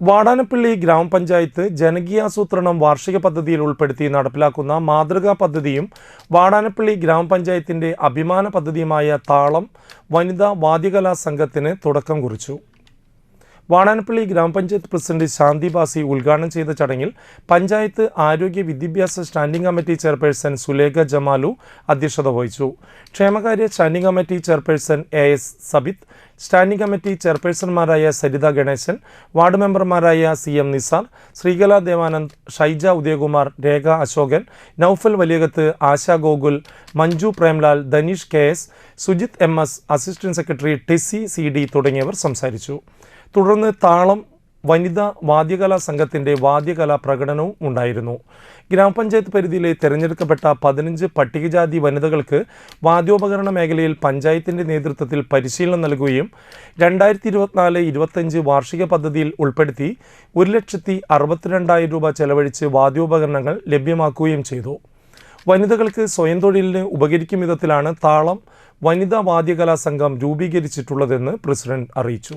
വാടാനപ്പള്ളി ഗ്രാമപഞ്ചായത്ത് ജനകീയാസൂത്രണം വാർഷിക പദ്ധതിയിൽ ഉൾപ്പെടുത്തി നടപ്പിലാക്കുന്ന മാതൃകാ പദ്ധതിയും വാടാനപ്പള്ളി ഗ്രാമപഞ്ചായത്തിന്റെ അഭിമാന പദ്ധതിയുമായ താളം വനിതാ വാദ്യകലാ സംഘത്തിന് തുടക്കം കുറിച്ചു. വാടാനപ്പള്ളി ഗ്രാമപഞ്ചായത്ത് പ്രസിഡന്റ് ശാന്തി ബാസി ഉദ്ഘാടനം ചെയ്ത ചടങ്ങിൽ പഞ്ചായത്ത് ആരോഗ്യ വിദ്യാഭ്യാസ standing committee chairperson Sulekha Jamalu അധ്യക്ഷത വഹിച്ചു. ക്ഷേമകാര്യ standing committee chairperson A S Sabith standing committee ചെയർപേഴ്സൺമാരായ Saritha Ganesan ward മെമ്പർമാരായ C M Nisar Sreekala Devanand Shaija Udayakumar Rekha Ashokan Noufal Valiyakath Asha Gokul Manju Premlal Dhaneesh K S Sujith M S assistant secretary T C C D തുടങ്ങിയവർ സംസാരിച്ചു. തുടർന്ന് താളം വനിതാ വാദ്യകലാ സംഘത്തിന്റെ വാദ്യകലാ പ്രകടനവും ഉണ്ടായിരുന്നു. ഗ്രാമപഞ്ചായത്ത് പരിധിയിലെ തിരഞ്ഞെടുക്കപ്പെട്ട പതിനഞ്ച് പട്ടികജാതി വനിതകൾക്ക് വാദ്യോപകരണ മേഖലയിൽ പഞ്ചായത്തിന്റെ നേതൃത്വത്തിൽ പരിശീലനം നൽകുകയും രണ്ടായിരത്തി ഇരുപത്തിനാല് ഇരുപത്തഞ്ച് വാർഷിക പദ്ധതിയിൽ ഉൾപ്പെടുത്തി ഒരു ലക്ഷത്തി അറുപത്തിരണ്ടായിരം രൂപ ചെലവഴിച്ച് വാദ്യോപകരണങ്ങൾ ലഭ്യമാക്കുകയും ചെയ്തു. വനിതകൾക്ക് സ്വയം തൊഴിലിന് ഉപകരിക്കും വിധത്തിലാണ് താളം വനിതാ വാദ്യകലാ സംഘം രൂപീകരിച്ചിട്ടുള്ളതെന്ന് പ്രസിഡന്റ് അറിയിച്ചു.